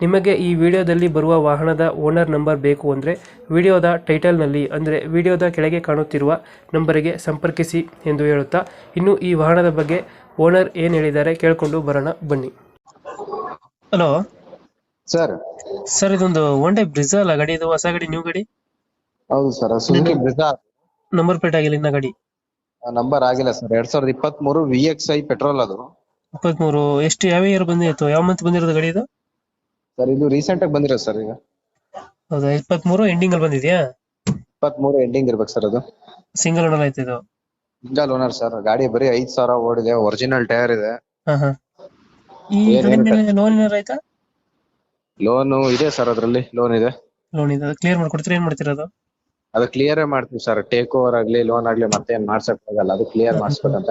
ನಿಮಗೆ ಈ ವಿಡಿಯೋದಲ್ಲಿ ಬರುವ ವಾಹನದ ಓನರ್ ನಂಬರ್ ಬೇಕು ಅಂದರೆ ವಿಡಿಯೋದ ಟೈಟಲ್ನಲ್ಲಿ ಅಂದರೆ ವಿಡಿಯೋದ ಕೆಳಗೆ ಕಾಣುತ್ತಿರುವ ನಂಬರಿಗೆ ಸಂಪರ್ಕಿಸಿ ಎಂದು ಹೇಳುತ್ತಾ ಇನ್ನು ಈ ವಾಹನದ ಬಗ್ಗೆ ಓನರ್ ಏನು ಹೇಳಿದ್ದಾರೆ ಕೇಳಿಕೊಂಡು ಬರೋಣ ಬನ್ನಿ. ಹಲೋ. ಸರ್. ಸರ್ ಇದೊಂದು ಒನ್ ಡೇ ಬ್ರಿಜಾ ಅಲ್ಲ ಗಾಡಿ ಇದು ಹೊಸ ಗಾಡಿ ನ್ಯೂ ಗಾಡಿ? ಹೌದು sir Suzuki Brezza number plate ಆಗಿಲ್ಲ ಇನ್ನ ಗಾಡಿ? ನಂಬರ್ ಆಗಿಲ್ಲ ಸರ್ ಎರಡ್ ಸಾವಿರದ ಇಪ್ಪತ್ತ್ ಮೂರು ವಿ ಎಕ್ಸ್ ಐ ಪೆಟ್ರೋಲ್ ಅದು. ಇಪ್ಪತ್ಮೂರು ಎಷ್ಟು ಯಾವ ಇಯರ್ ಬಂದಿತ್ತು ಯಾವ ಮಂತ್ ಬಂದಿರೋದು ಗಾಡಿ ಇದು? ಸರ್ ಇದು ರೀಸೆಂಟ್ ಆಗಿ ಬಂದಿರೋದು ಸರ್ ಈಗ. ಹೌದಾ? ಇಪ್ಪತ್ಮೂರು ಎಂಡಿಂಗ್ ಅಲ್ಲಿ ಬಂದಿದ್ಯಾ? ಇಪ್ಪತ್ಮೂರು ಎಂಡಿಂಗ್ ಇರ್ಬೇಕು ಸರ್ ಅದು. ಸಿಂಗಲ್ ಓನರ್ ಐತೆ ಇದು. ಸಿಂಗಲ್ ಓನರ್ ಸರ್ ಗಾಡಿ ಬರೀ ಐದ್ ಸಾವಿರ ಓಡಿದೆ ಒರಿಜಿನಲ್ ಟೈರ್ ಇದೆ. ಹಾ ಹಾ. ಈ ಏನ್ ಗಾಡಿ ಹೇಳ್ತಾರೆ? ಮೇಲೆ ಲೋನ್ ಏನಾರು ಆಯ್ತಾ? ಲೋನು ಇದೆ ಸರ್ ಅದ್ರಲ್ಲಿ ಲೋನ್ ಇದೆ. ಲೋನ್ ಇದೆ. ಕ್ಲಿಯರ್ ಮಾಡ್ಕೊಡ್ತೀರಾ ಏನ್ ಮಾಡ್ತೀರಾ ಅದು? ಕ್ಲಿಯರ್ ಮಾಡ್ತೀವಿ ಸರ್ ಟೇಕ್ ಓವರ್ ಆಗ್ಲಿ ಲೋನ್ ಆಗ್ಲಿ ಮತ್ತೆ ಏನ್ ಮಾಡ್ಸಕ್ ಆಗಲ್ಲ. ಅದು ಕ್ಲಿಯರ್ ಮಾಡಿಸ್ಬೇಕಂತ.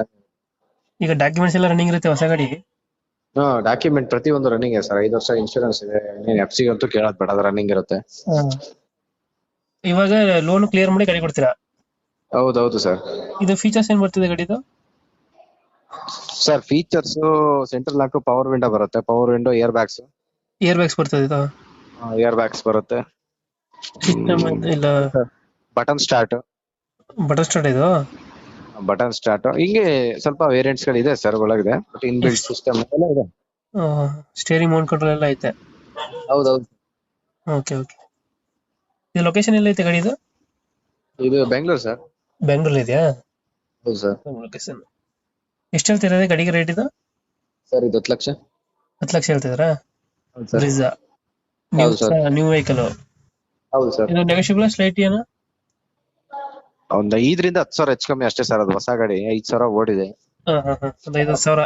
ಈಗ ಡಾಕ್ಯುಮೆಂಟ್ಸ್ ಎಲ್ಲ ರನ್ನಿಂಗ್ ಇರುತ್ತೆ ಹೊಸ ಗಾಡಿ ಹಾ ಡಾಕ್ಯುಮೆಂಟ್ ಪ್ರತಿ ಒಂದು ರನ್ನಿಂಗ್ ಇದೆ ಸರ್ ಐದು ವರ್ಷ ಇನ್ಶೂರೆನ್ಸ್ ಇದೆ. ನೀನ್ ಎಫ್ ಸಿ ಅಂತೂ ಕೇಳೋದ್ ಬೇಡ ರನ್ನಿಂಗ್ ಇರುತ್ತೆ. ಇವಾಗ ಲೋನ್ ಕ್ಲಿಯರ್ ಮಾಡಿ ಗಾಡಿ ಕೊಡ್ತೀರಾ? ಹೌದೌದು ಸರ್ ಇದು ಫೀಚರ್ಸ್ ಏನ್ ಬರ್ತಿದೆ ಗಾಡಿದು? Sir features central lock power window ಬರುತ್ತೆ. Power window air bags air bags ಬರ್ತದೆ ಇದು? ಏರ್ ಬ್ಯಾಗ್ಸ್ ಬರುತ್ತೆ. ಸಿಸ್ಟಮ್ ಇಲ್ಲ. ಬಟನ್ ಸ್ಟಾರ್ಟ್ ಬಟನ್ ಸ್ಟಾರ್ಟ್ ಇದು? Button start. ಹಿಂಗೆ ಸ್ವಲ್ಪ ವೇರಿಯಂಟ್ಸ್ ಗಳಿದೆ ಸರ್ ಒಳಗಿದೆ. ಬಟ್ ಇನ್ ಬಿಲ್ಡ್ ಸಿಸ್ಟಮ್ ಎಲ್ಲ ಇದೆ. ಸ್ಟೇರಿಂಗ್ ಮೌಂಟ್ ಕಂಟ್ರೋಲ್ ಎಲ್ಲ ಐತೆ. ಹೌದೌದು. ಓಕೆ ಓಕೆ ಇದು ಲೊಕೇಶನ್ ಎಲ್ಲ ಐತೆ ಗಾಡಿ ಇದು? ಇದು ಬೆಂಗಳೂರು ಸರ್ ಬೆಂಗಳೂರು ಇದೆಯಾ? ಹೌದು ಸರ್ ಲೊಕೇಶನ್ ಎಷ್ಟು ಹೇಳ್ತಿರೋದು ಗಾಡಿಗೆ ರೇಟ್ ಇದು? ಸರ್ ಇದು ಹತ್ತು ಲಕ್ಷ. ಹತ್ತು ಲಕ್ಷ ಹೇಳ್ತಿದ್ರಾ ಹೌದು ಸರ್ ಬ್ರಿಜಾ ಹೌದು sir. ನ್ಯೂ ವೆಹಿಕಲ್ ಹೌದು ಸರ್ ಇದು ನೆಗೋಷಿಯಬಲ್ ಸ್ಲೈಟ್ ಏನು? ಒಂದ್ ಐದರಿಂದ ಹತ್ತು ಸಾವಿರ ಹೆಚ್ಚು ಕಮ್ಮಿ ಅಷ್ಟೇ ಸರ್ ಅದು ಹೊಸ ಗಾಡಿ ಐದ್ ಸಾವಿರ ಓಡಿದೆ. ಹಾ ಹಾ ಹಾ ಒಂದು ಐದು ಸಾವಿರ.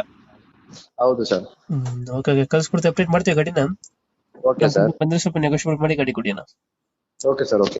ಹೌದು ಸರ್. ಹ್ಮ್ ಓಕೆ ಓಕೆ ಕಳ್ಸ್ಕೊಡ್ತೀವಿ ಅಪ್ಡೇಟ್ ಮಾಡ್ತೀವಿ ಗಾಡಿನ. ಓಕೆ ಸರ್ ಬಂದ್ರೆ ಸ್ವಲ್ಪ ನೆಗೋಷಿಯೇಟ್ ಮಾಡಿ ಗಾಡಿ ಕೊಡಿ ಅಣ್ಣ. Okay sir okay